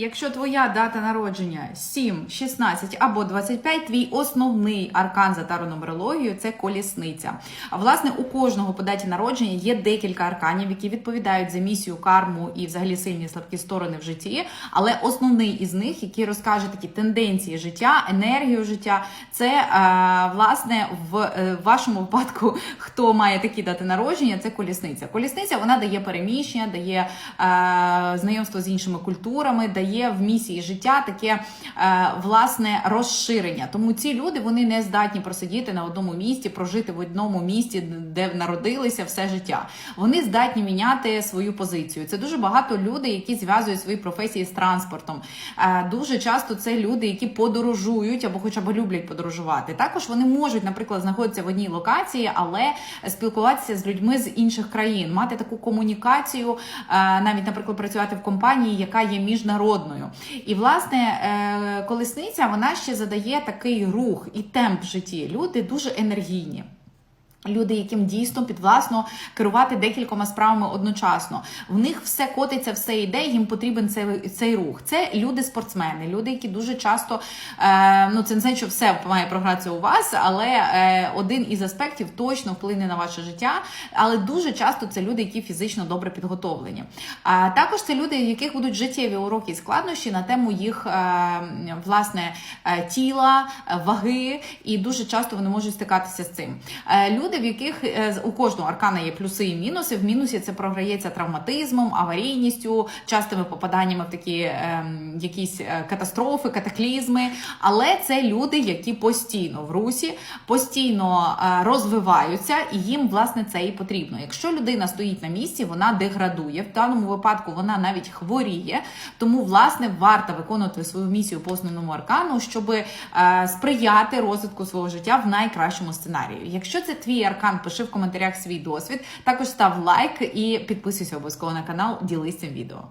Якщо твоя дата народження 7, 16 або 25, твій основний аркан за таро-нумерологією – це колісниця. А власне у кожного по даті народження є декілька арканів, які відповідають за місію, карму і взагалі сильні слабкі сторони в житті. Але основний із них, який розкаже такі тенденції життя, енергію життя, це е, власне в е, вашому випадку, хто має такі дати народження, це колісниця. Колісниця вона дає переміщення, дає е, знайомство з іншими культурами, дає в місії життя таке е, власне розширення. Тому ці люди вони не здатні просидіти на одному місці, прожити в одному місці, де народилися все життя. Вони здатні міняти свою позицію. Це дуже багато людей, які зв'язують свої професії з транспортом. Е, Дуже часто це люди, які подорожують або хоча б люблять подорожувати. Також вони можуть, наприклад, знаходитися в одній локації, але спілкуватися з людьми з інших країн, мати таку комунікацію, е, навіть, наприклад, працювати в компанії, яка є міжнародною. І власне е, колесниця вона ще задає такий рух і темп в житті. Люди дуже енергійні. Люди, яким дійсно підвласно керувати декількома справами одночасно, в них все котиться, все йде. Їм потрібен цей, цей рух. Це люди спортсмени, люди, які дуже часто е, ну це не значить, що все має програтися у вас, але е, один із аспектів точно вплине на ваше життя. Але дуже часто це люди, які фізично добре підготовлені. А також це люди, в яких будуть життєві уроки і складнощі на тему їх е, власне е, тіла, е, ваги, і дуже часто вони можуть стикатися з цим. Е, Люди, в яких е, у кожного аркана є плюси і мінуси. В мінусі це програється травматизмом, аварійністю, частими попаданнями в такі ем, якісь е, катастрофи, катаклізми. Але це люди, які постійно в русі, постійно е, розвиваються, і їм власне це і потрібно. Якщо людина стоїть на місці, вона деградує. В даному випадку вона навіть хворіє. Тому, власне, варто виконувати свою місію по основному аркану, щоб е, сприяти розвитку свого життя в найкращому сценарії. Якщо це твій аркан, пиши в коментарях свій досвід. Також став лайк і підписуйся обов'язково на канал. Ділись цим відео.